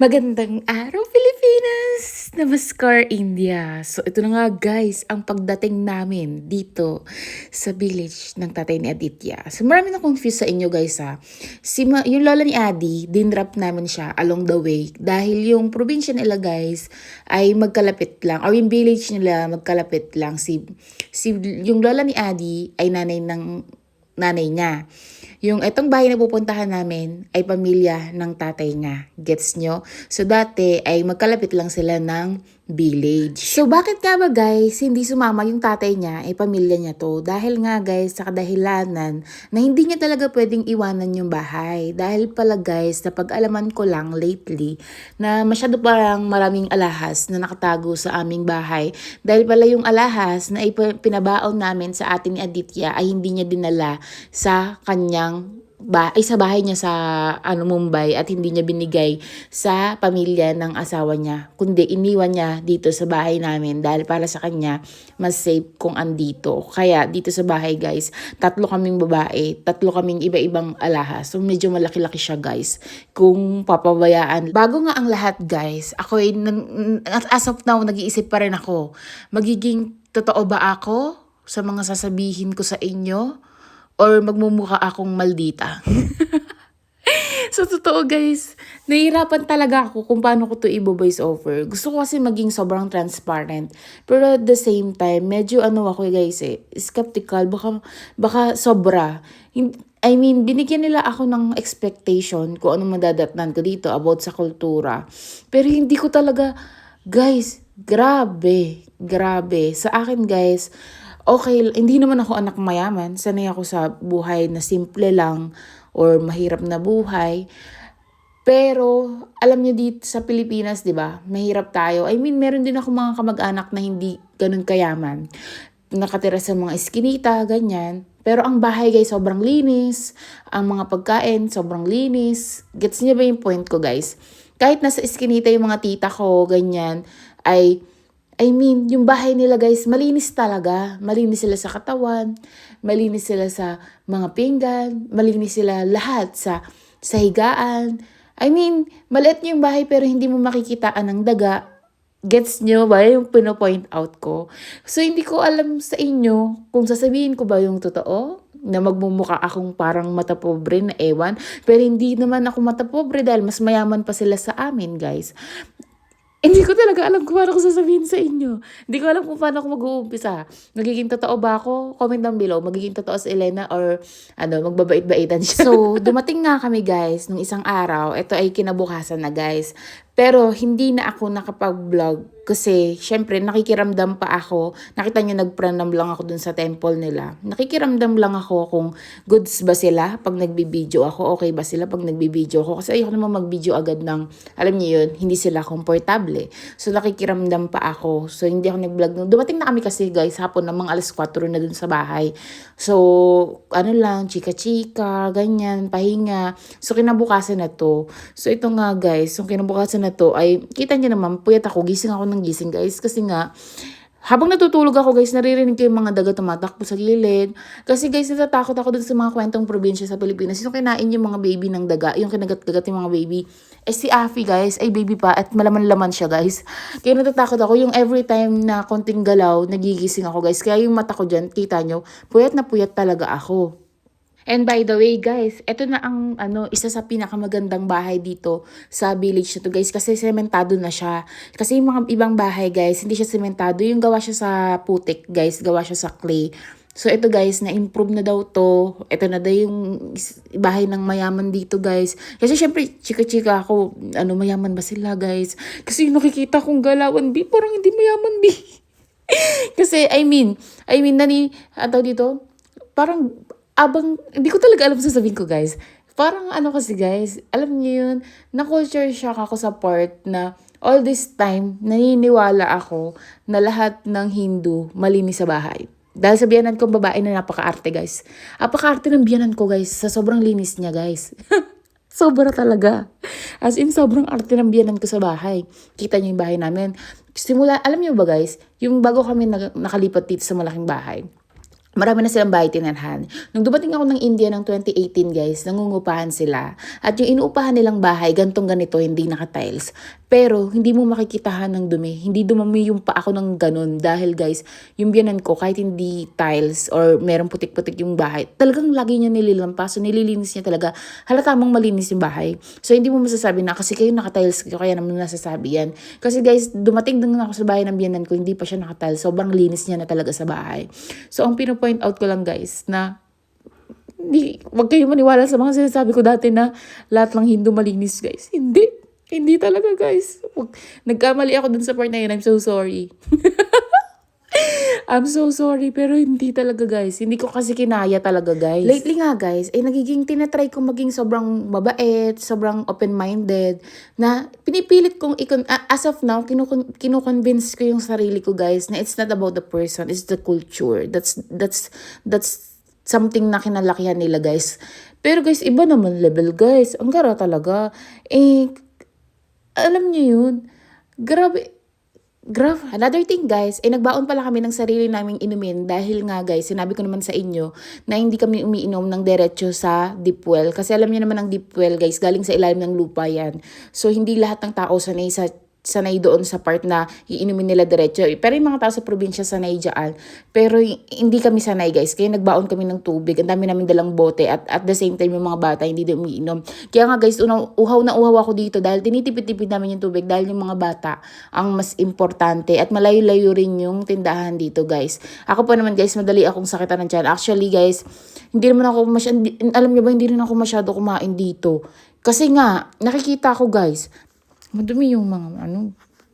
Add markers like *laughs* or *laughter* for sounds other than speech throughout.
Magandang araw Pilipinas! Namaskar India! So ito na nga guys, ang pagdating namin dito sa village ng tatay ni Aditya. So marami na confused sa inyo guys ha. Si ma- yung lola ni Adi, dinrap namin siya along the way dahil yung probinsya nila guys ay magkalapit lang or yung village nila magkalapit lang. Si, si yung lola ni Adi ay nanay ng nanay niya. Yung itong bahay na pupuntahan namin ay pamilya ng tatay niya. Gets nyo? So dati ay magkalapit lang sila ng village. So bakit nga ba guys hindi sumama yung tatay niya ay pamilya niya to? Dahil nga guys sa kadahilanan na hindi niya talaga pwedeng iwanan yung bahay. Dahil pala guys na pag-alaman ko lang lately na masyado parang maraming alahas na nakatago sa aming bahay. Dahil pala yung alahas na ipa- pinabaon namin sa atin ni Aditya ay hindi niya dinala sa kanyang ba ay sa bahay niya sa ano Mumbai at hindi niya binigay sa pamilya ng asawa niya. Kundi iniwan niya dito sa bahay namin dahil para sa kanya mas safe kung andito. Kaya dito sa bahay guys tatlo kaming babae tatlo kaming iba-ibang alahas so medyo malaki-laki siya guys kung papabayaan. Bago nga ang lahat guys ako ay as of now nag-iisip pa rin ako magiging totoo ba ako sa mga sasabihin ko sa inyo or magmumukha akong maldita. *laughs* so, totoo guys, nahihirapan talaga ako kung paano ko to i-voice over. Gusto ko kasi maging sobrang transparent. Pero at the same time, medyo ano ako guys eh, skeptical. Baka, baka sobra. I mean, binigyan nila ako ng expectation kung anong madadatnan ko dito about sa kultura. Pero hindi ko talaga, guys, grabe, grabe. Sa akin guys, okay, hindi naman ako anak mayaman. Sanay ako sa buhay na simple lang or mahirap na buhay. Pero, alam niyo dito sa Pilipinas, di ba, mahirap tayo. I mean, meron din ako mga kamag-anak na hindi ganun kayaman. Nakatira sa mga eskinita, ganyan. Pero ang bahay guys, sobrang linis. Ang mga pagkain, sobrang linis. Gets niyo ba yung point ko guys? Kahit nasa eskinita yung mga tita ko, ganyan, ay I mean, yung bahay nila guys, malinis talaga. Malinis sila sa katawan, malinis sila sa mga pinggan, malinis sila lahat sa, sa higaan. I mean, maliit yung bahay pero hindi mo makikitaan ng daga. Gets nyo ba yung pinopoint out ko? So, hindi ko alam sa inyo kung sasabihin ko ba yung totoo na magmumukha akong parang mata pobre na ewan. Pero hindi naman ako mata pobre dahil mas mayaman pa sila sa amin, guys. Hindi ko talaga alam kung paano ko sasabihin sa inyo. Hindi ko alam kung paano ako mag-uumpisa. Nagiging totoo ba ako? Comment down below. Magiging totoo si Elena or ano, magbabait-baitan siya. So, dumating nga kami guys nung isang araw. Ito ay kinabukasan na guys. Pero hindi na ako nakapag-vlog kasi syempre nakikiramdam pa ako. Nakita niyo nagpranam lang ako dun sa temple nila. Nakikiramdam lang ako kung goods ba sila pag nagbibideo ako. Okay ba sila pag nagbibideo ako. Kasi ayoko naman mag-video agad ng, alam niyo yun, hindi sila komportable. So nakikiramdam pa ako. So hindi ako nag-vlog. Dumating na kami kasi guys hapon ng mga alas 4 na dun sa bahay. So ano lang, chika-chika, ganyan, pahinga. So kinabukasan na to. So ito nga guys, yung kinabukasan na to ay, kita niyo naman, puyat ako, gising ako ng gising guys. Kasi nga, habang natutulog ako guys, naririnig ko yung mga daga tumatakbo sa gilid. Kasi guys, natatakot ako dun sa mga kwentong probinsya sa Pilipinas. Yung kinain yung mga baby ng daga, yung kinagat-gagat yung mga baby. Eh si Afi guys, ay baby pa at malaman-laman siya guys. Kaya natatakot ako yung every time na konting galaw, nagigising ako guys. Kaya yung mata ko dyan, kita nyo, puyat na puyat talaga ako. And by the way guys, ito na ang ano, isa sa pinakamagandang bahay dito sa village na to guys kasi sementado na siya. Kasi yung mga ibang bahay guys, hindi siya sementado. Yung gawa siya sa putik guys, gawa siya sa clay. So ito guys, na-improve na daw to. Ito na daw yung bahay ng mayaman dito guys. Kasi syempre, chika-chika ako, ano mayaman ba sila guys? Kasi yung nakikita kong galawan, bi, parang hindi mayaman bi. *laughs* Kasi I mean, I mean, nani, ano dito? Parang abang, hindi ko talaga alam sa sabihin ko guys. Parang ano kasi guys, alam niyo yun, na-culture shock ako sa part na all this time, naniniwala ako na lahat ng Hindu malinis sa bahay. Dahil sa biyanan kong babae na napaka-arte guys. Napaka-arte ng biyanan ko guys, sa sobrang linis niya guys. *laughs* Sobra talaga. As in, sobrang arte ng biyanan ko sa bahay. Kita niyo yung bahay namin. Simula, alam niyo ba guys, yung bago kami nakalipat dito sa malaking bahay, Marami na silang bahay tinirhan. Nung dumating ako ng India ng 2018 guys, nangungupahan sila. At yung inuupahan nilang bahay, gantong ganito, hindi naka-tiles. Pero hindi mo makikitahan ng dumi. Hindi dumami yung pa ako ng ganun. Dahil guys, yung biyanan ko, kahit hindi tiles or merong putik-putik yung bahay, talagang lagi niya nililampas. So nililinis niya talaga. Halata mong malinis yung bahay. So hindi mo masasabi na kasi kayo naka-tiles kayo, kaya naman nasasabi yan. Kasi guys, dumating din ako sa bahay ng biyanan ko, hindi pa siya naka-tiles. Sobrang linis niya na talaga sa bahay. So ang pinopoint out ko lang guys na hindi, wag kayo maniwala sa mga sinasabi ko dati na lahat lang Hindu malinis guys. Hindi. Hindi talaga guys. Nagkamali ako dun sa part na yun. I'm so sorry. *laughs* I'm so sorry, pero hindi talaga guys. Hindi ko kasi kinaya talaga guys. Lately nga guys, ay nagiging tinatry ko maging sobrang mabait, sobrang open-minded, na pinipilit kong ikon, as of now, kinukon, kinukonvince ko yung sarili ko guys na it's not about the person, it's the culture. That's, that's, that's something na kinalakihan nila guys. Pero guys, iba naman level guys. Ang gara talaga. Eh, alam niyo yun, grabe, grabe. Another thing guys, eh nagbaon pala kami ng sarili naming inumin dahil nga guys, sinabi ko naman sa inyo na hindi kami umiinom ng derecho sa deep well. Kasi alam niyo naman ang deep well guys, galing sa ilalim ng lupa yan. So hindi lahat ng tao sanay sa sanay doon sa part na iinumin nila diretso. Pero yung mga tao sa probinsya sanay dyan. Pero hindi kami sanay guys. Kaya nagbaon kami ng tubig. Ang dami namin dalang bote. At at the same time yung mga bata hindi din umiinom. Kaya nga guys, unang, uhaw na uhaw ako dito dahil tinitipid-tipid namin yung tubig dahil yung mga bata ang mas importante. At malayo-layo rin yung tindahan dito guys. Ako po naman guys, madali akong sakitan ng tiyan. Actually guys, hindi naman ako masyado, alam niyo ba, hindi rin ako masyado kumain dito. Kasi nga, nakikita ko guys, Madumi yung mga ano.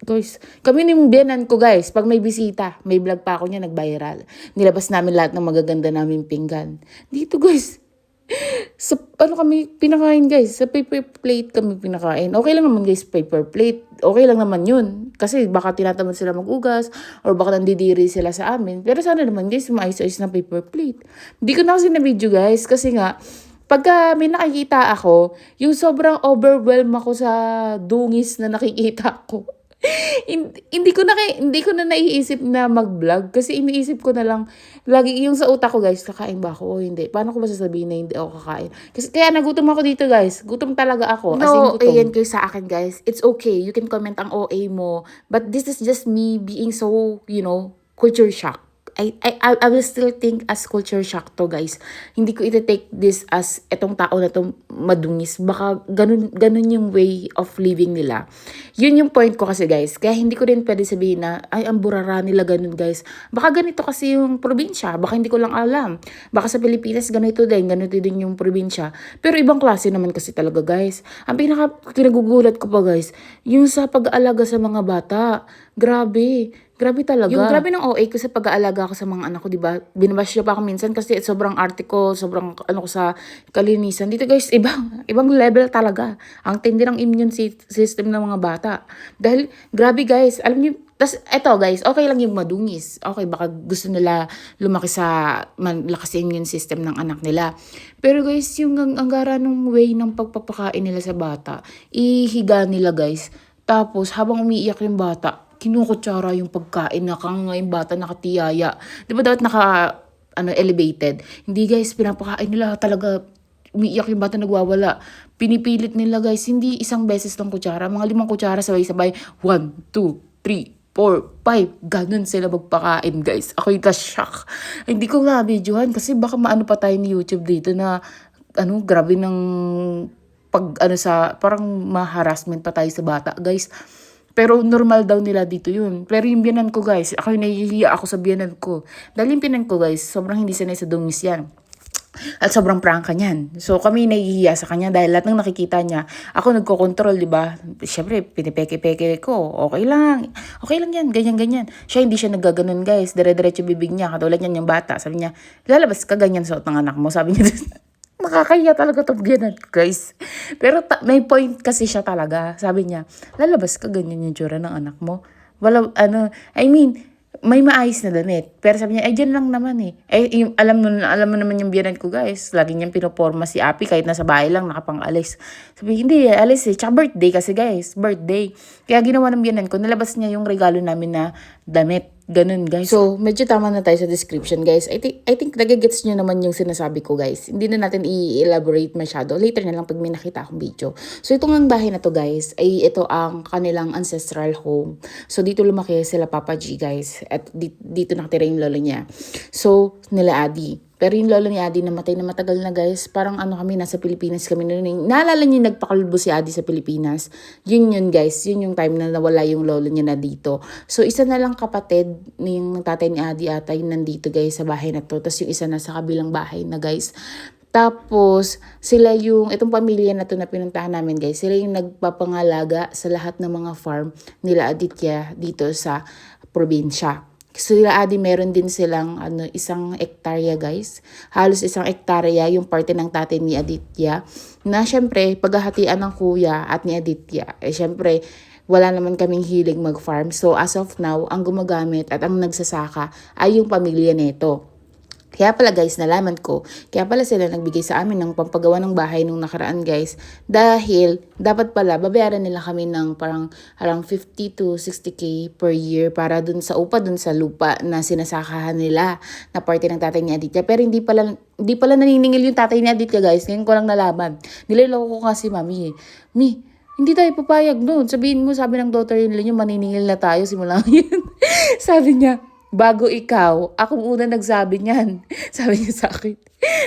Guys, kami ni biyanan ko guys, pag may bisita, may vlog pa ako niya, nag-viral. Nilabas namin lahat ng magaganda namin pinggan. Dito guys, *laughs* sa ano kami pinakain guys, sa paper plate kami pinakain. Okay lang naman guys, paper plate. Okay lang naman yun. Kasi baka tinatamad sila mag-ugas or baka nandidiri sila sa amin. Pero sana naman guys, maayos-ayos na paper plate. Hindi ko na kasi na video guys kasi nga, pagka may nakikita ako, yung sobrang overwhelm ako sa dungis na nakikita ko. *laughs* hindi, ko na hindi ko na naiisip na mag-vlog kasi iniisip ko na lang lagi yung sa utak ko guys kakain ba ako o hindi paano ko ba sasabihin na hindi ako kakain kasi kaya nagutom ako dito guys gutom talaga ako as in No, gutom. ayan kayo sa akin guys. It's okay. You can comment ang OA mo. But this is just me being so, you know, culture shock. I, I, I will still think as culture shock to guys. Hindi ko iti-take this as etong tao na to madungis. Baka ganun, ganun yung way of living nila. Yun yung point ko kasi guys. Kaya hindi ko rin pwede sabihin na, ay, ang burara nila ganun guys. Baka ganito kasi yung probinsya. Baka hindi ko lang alam. Baka sa Pilipinas ganito din. Ganito din yung probinsya. Pero ibang klase naman kasi talaga guys. Ang pinaka kinagugulat ko pa guys, yung sa pag-aalaga sa mga bata. Grabe. Grabe talaga. Yung grabe ng OA ko sa pag-aalaga ko sa mga anak ko, di ba? Binabash siya pa ako minsan kasi sobrang ko, sobrang ano ko sa kalinisan. Dito guys, *laughs* ibang, ibang level talaga. Ang tindi ng immune sy- system ng mga bata. Dahil, grabe guys, alam niyo, tas eto guys, okay lang yung madungis. Okay, baka gusto nila lumaki sa man, lakas yung immune system ng anak nila. Pero guys, yung ang anggara ng way ng pagpapakain nila sa bata, ihiga nila guys. Tapos, habang umiiyak yung bata, kinukutsara yung pagkain na kang yung bata nakatiyaya. Di ba dapat naka, ano, elevated? Hindi guys, pinapakain nila talaga umiiyak yung bata nagwawala. Pinipilit nila guys, hindi isang beses lang kutsara. Mga limang kutsara sabay-sabay. One, two, three, four, five. Ganun sila magpakain guys. Ako yung shock. Hindi ko na videohan kasi baka maano pa tayo ni YouTube dito na ano, grabe ng pag ano sa parang ma-harassment pa tayo sa bata guys. Pero normal daw nila dito yun. Pero yung biyanan ko guys, ako yung nahihiya ako sa biyanan ko. Dahil yung biyanan ko guys, sobrang hindi sanay sa dungis yan. At sobrang prangka niyan. So kami nahihiya sa kanya dahil lahat ng nakikita niya, ako nagko-control, di ba? Siyempre, pinipeke-peke ko. Okay lang. Okay lang yan. Ganyan-ganyan. Siya hindi siya naggaganon guys. Dire-diretso bibig niya. Katulad niyan yung bata. Sabi niya, lalabas ka ganyan sa ng anak mo. Sabi niya, *laughs* nakakaya talaga itong ko, guys. Pero ta- may point kasi siya talaga. Sabi niya, lalabas ka ganyan yung tsura ng anak mo. Wala, ano, I mean, may maayos na damit. Pero sabi niya, ay, dyan lang naman eh. Eh, yung, alam mo, alam mo naman yung biyanan ko, guys. Lagi niyang pinoporma si Api kahit nasa bahay lang, nakapang-alis. Sabi, hindi, alis eh. Tsaka birthday kasi, guys. Birthday. Kaya ginawa ng biyanan ko, nalabas niya yung regalo namin na damit. Ganun, guys. So, medyo tama na tayo sa description, guys. I think, I think nagagets nyo naman yung sinasabi ko, guys. Hindi na natin i-elaborate masyado. Later na lang pag may nakita akong video. So, itong ang bahay na to, guys, ay ito ang kanilang ancestral home. So, dito lumaki sila Papa G, guys. At di- dito nakatira yung lolo niya. So, nila Adi. Pero yung lolo ni Adi namatay na matagal na guys. Parang ano kami, nasa Pilipinas kami noon. eh. Naalala niyo nagpakalbo si Adi sa Pilipinas? Yun yun guys. Yun yung time na nawala yung lolo niya na dito. So isa na lang kapatid ng tatay ni Adi ata yung nandito guys sa bahay na to. Tapos yung isa na sa kabilang bahay na guys. Tapos, sila yung, itong pamilya na to na pinuntahan namin guys, sila yung nagpapangalaga sa lahat ng mga farm nila Aditya dito sa probinsya. Sila Adi, meron din silang ano, isang ektarya guys. Halos isang ektarya yung parte ng tatay ni Aditya. Na syempre, paghahatian ng kuya at ni Aditya. Eh syempre, wala naman kaming hilig mag-farm. So as of now, ang gumagamit at ang nagsasaka ay yung pamilya nito. Kaya pala guys, nalaman ko, kaya pala sila nagbigay sa amin ng pampagawa ng bahay nung nakaraan guys. Dahil, dapat pala, babayaran nila kami ng parang around 50 to 60k per year para dun sa upa, dun sa lupa na sinasakahan nila na parte ng tatay ni Aditya. Pero hindi pala, hindi pala naniningil yung tatay ni Aditya guys. Ngayon ko lang nalaman. Niloloko ko kasi mami eh. Mi, hindi tayo papayag noon. Sabihin mo, sabi ng daughter in niyo, maniningil na tayo simula *laughs* ngayon. sabi niya, bago ikaw, ako una nagsabi niyan. *laughs* Sabi niya sa akin,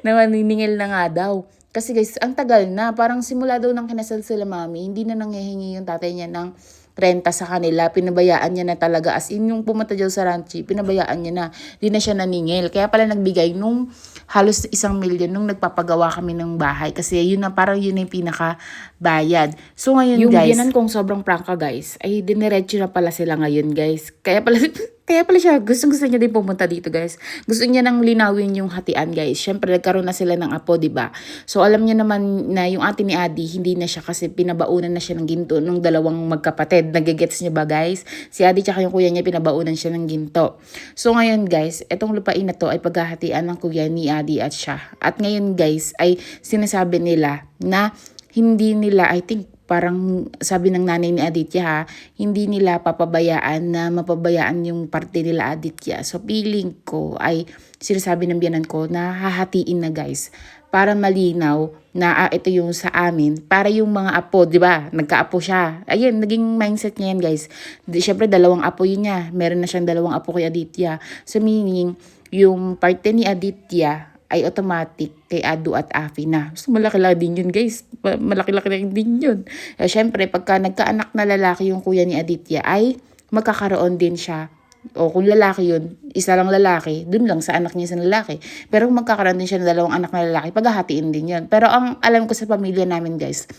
na maniningil na nga daw. Kasi guys, ang tagal na. Parang simula daw nang kinasal sila mami, hindi na nanghihingi yung tatay niya ng renta sa kanila. Pinabayaan niya na talaga. As in, yung pumunta dyan sa ranchi, pinabayaan niya na. Di na siya naningil. Kaya pala nagbigay nung halos isang milyon nung nagpapagawa kami ng bahay. Kasi yun na, parang yun na yung pinaka-bayad. So ngayon Yung guys, biyanan kong sobrang prangka guys, ay diniretso na pala sila ngayon guys. Kaya pala, *laughs* kaya pala siya, gusto gusto niya din pumunta dito guys. Gusto niya nang linawin yung hatian guys. Syempre nagkaroon na sila ng apo, ba? So alam niya naman na yung ate ni Adi, hindi na siya kasi pinabaunan na siya ng ginto nung dalawang magkapatid. Nagigets niya ba guys? Si Adi tsaka yung kuya niya pinabaunan siya ng ginto. So ngayon guys, etong lupain na to ay paghahatian ng kuya ni Adi at siya. At ngayon guys, ay sinasabi nila na hindi nila, I think, parang sabi ng nanay ni Aditya ha, hindi nila papabayaan na mapabayaan yung parte nila Aditya. So feeling ko ay sinasabi ng biyanan ko na hahatiin na guys para malinaw na ah, ito yung sa amin para yung mga apo, 'di ba? Nagkaapo siya. Ayun, naging mindset niya yan, guys. Di, syempre dalawang apo yun niya. Meron na siyang dalawang apo kay Aditya. So meaning yung parte ni Aditya ay automatic kay Adu at Afi na. So, malaki-laki din yun, guys. Ma- Malaki-laki din yun. Eh, syempre, pagka nagkaanak na lalaki yung kuya ni Aditya, ay magkakaroon din siya o kung lalaki yun, isa lang lalaki, dun lang sa anak niya sa lalaki. Pero magkakaroon din siya ng dalawang anak na lalaki, paghahatiin din yun. Pero ang alam ko sa pamilya namin, guys,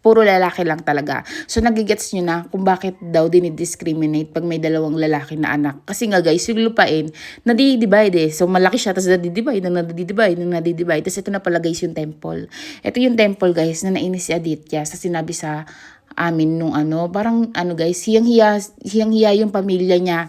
puro lalaki lang talaga. So, nagigets nyo na kung bakit daw dinidiscriminate pag may dalawang lalaki na anak. Kasi nga guys, yung lupain, nadi-divide eh. So, malaki siya, tapos nadi-divide, nang nadi-divide, nang nadi-divide. Tapos ito na pala guys yung temple. Ito yung temple guys na nainis si Aditya sa sinabi sa amin nung ano, parang ano guys, hiyang-hiya, hiyang-hiya yung pamilya niya.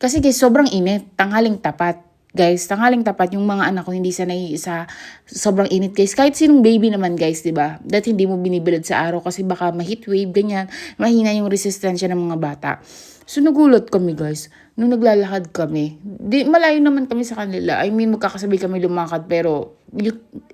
Kasi guys, sobrang init, tanghaling tapat guys, tanghaling tapat yung mga anak ko hindi sa sobrang init guys. Kahit sinong baby naman guys, 'di ba? Dahil hindi mo binibilad sa araw kasi baka ma-heat wave ganyan, mahina yung resistensya ng mga bata. So nagulat kami guys, nung naglalakad kami. Di malayo naman kami sa kanila. I mean, magkakasabay kami lumakad pero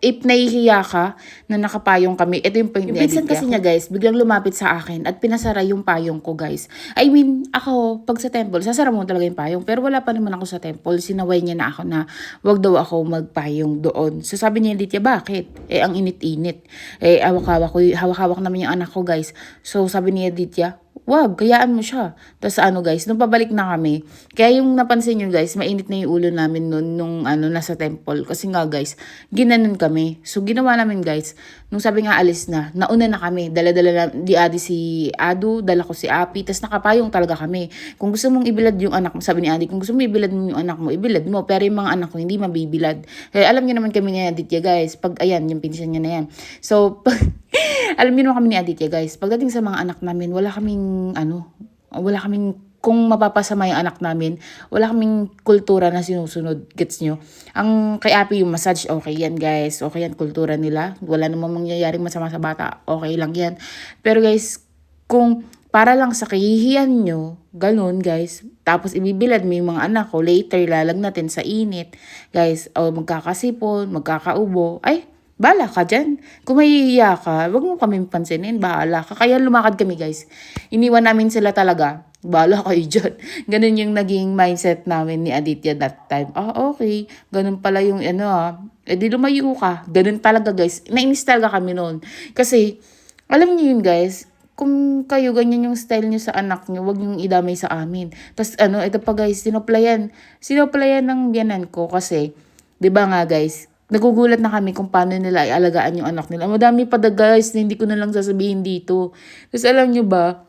if nahihiya ka na nakapayong kami, ito yung point Yung pinsan kasi niya guys, biglang lumapit sa akin at pinasara yung payong ko guys. I mean, ako, pag sa temple, sasara mo talaga yung payong. Pero wala pa naman ako sa temple. Sinaway niya na ako na wag daw ako magpayong doon. So sabi niya, Aditya, bakit? Eh, ang init-init. Eh, hawak-hawak ko, hawak-hawak naman yung anak ko guys. So sabi ni Aditya, wag, kayaan mo siya. Tapos ano guys, nung pabalik na kami, kaya yung napansin nyo guys, mainit na yung ulo namin nun, nung ano, nasa temple. Kasi nga guys, ginanon kami. So ginawa namin guys, nung sabi nga alis na, nauna na kami. Dala-dala na, di adi si Adu, dala ko si Api, tapos nakapayong talaga kami. Kung gusto mong ibilad yung anak mo, sabi ni Adi, kung gusto mo ibilad yung anak mo, ibilad mo. Pero yung mga anak ko, hindi mabibilad. Kaya alam niyo naman kami ni Aditya guys, pag ayan, yung pinsan niya na yan. So, *laughs* *laughs* alam niyo naman kami ni Aditya guys, pagdating sa mga anak namin, wala kaming, ano, wala kaming kung mapapasama yung anak namin, wala kaming kultura na sinusunod. Gets nyo? Ang kay Api yung massage, okay yan guys. Okay yan, kultura nila. Wala namang mangyayaring masama sa bata. Okay lang yan. Pero guys, kung para lang sa kahihiyan nyo, ganun guys. Tapos ibibilad mo yung mga anak ko, later lalag natin sa init. Guys, o magkakasipon, magkakaubo, ay, Bala ka dyan. Kung mahihiya ka, wag mo kami pansinin. Bahala ka. Kaya lumakad kami guys. Iniwan namin sila talaga. Bahala kayo *laughs* dyan. Ganun yung naging mindset namin ni Aditya that time. Ah, okay. Ganun pala yung ano ah. E di lumayo ka. Ganun talaga guys. Nainis talaga kami noon. Kasi, alam niyo yun guys, kung kayo ganyan yung style niyo sa anak niyo, wag niyong idamay sa amin. Tapos ano, ito pa guys, sinoplayan. Sinoplayan ng biyanan ko kasi, di ba nga guys, nagugulat na kami kung paano nila ialagaan yung anak nila. Madami pa da guys na hindi ko na lang sasabihin dito. Tapos alam niyo ba,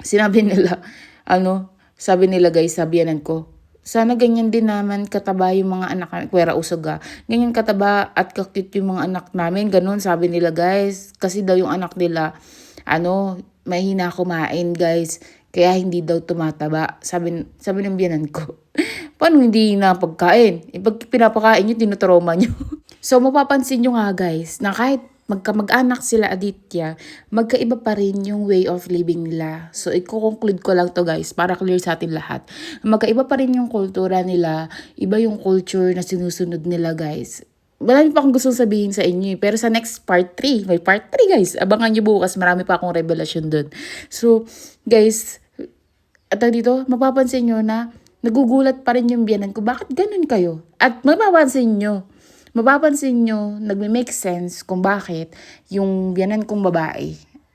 sinabi *laughs* nila, ano, sabi nila guys, sabihanan ko, sana ganyan din naman kataba yung mga anak namin. Kwera usog ah. Ganyan kataba at kakit yung mga anak namin. Ganun sabi nila guys. Kasi daw yung anak nila, ano, mahina kumain guys. Kaya hindi daw tumataba. Sabi, sabi ng biyanan ko. *laughs* Paano hindi na pagkain? Eh, pag pinapakain nyo, tinutroma nyo. *laughs* so, mapapansin nyo nga guys, na kahit magkamag-anak sila Aditya, magkaiba pa rin yung way of living nila. So, i-conclude ko lang to guys, para clear sa atin lahat. Magkaiba pa rin yung kultura nila, iba yung culture na sinusunod nila guys. Marami pa akong gustong sabihin sa inyo eh. Pero sa next part 3, may part 3 guys. Abangan nyo bukas, marami pa akong revelasyon dun. So, guys, at dito, mapapansin nyo na nagugulat pa rin yung biyanan ko. Bakit ganun kayo? At mapapansin nyo, mapapansin nyo, nagme-make sense kung bakit yung biyanan kong babae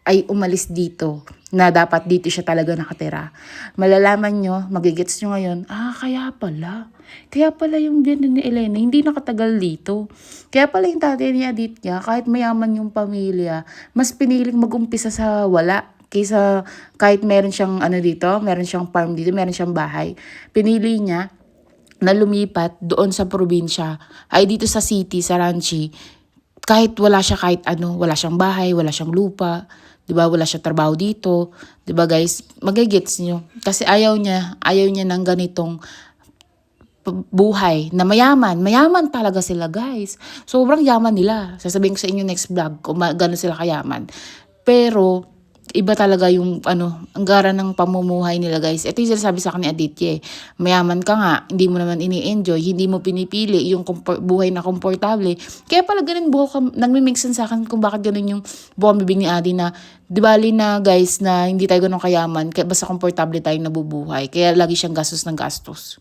ay umalis dito na dapat dito siya talaga nakatira. Malalaman nyo, magigets nyo ngayon, ah, kaya pala. Kaya pala yung biyanan ni Elena, hindi nakatagal dito. Kaya pala yung tatay ni Aditya, kahit mayaman yung pamilya, mas piniling mag-umpisa sa wala kaysa kahit meron siyang ano dito, meron siyang farm dito, meron siyang bahay. Pinili niya na lumipat doon sa probinsya, ay dito sa city, sa Ranchi, kahit wala siya kahit ano, wala siyang bahay, wala siyang lupa, 'di ba? Wala siyang trabaho dito, 'di ba guys? Magigets niyo. Kasi ayaw niya, ayaw niya ng ganitong buhay na mayaman. Mayaman talaga sila, guys. Sobrang yaman nila. Sasabihin ko sa inyo next vlog kung gano'n sila kayaman. Pero, iba talaga yung ano, ang gara ng pamumuhay nila guys. Ito yung sinasabi sa akin ni Aditya eh. Mayaman ka nga, hindi mo naman ini-enjoy, hindi mo pinipili yung buhay na komportable. Kaya pala ganun buho ka, nagmimixan sa akin kung bakit ganun yung buhang bibig ni Adi na, di bali na guys na hindi tayo ganun kayaman, kaya basta komportable tayong nabubuhay. Kaya lagi siyang gastos ng gastos.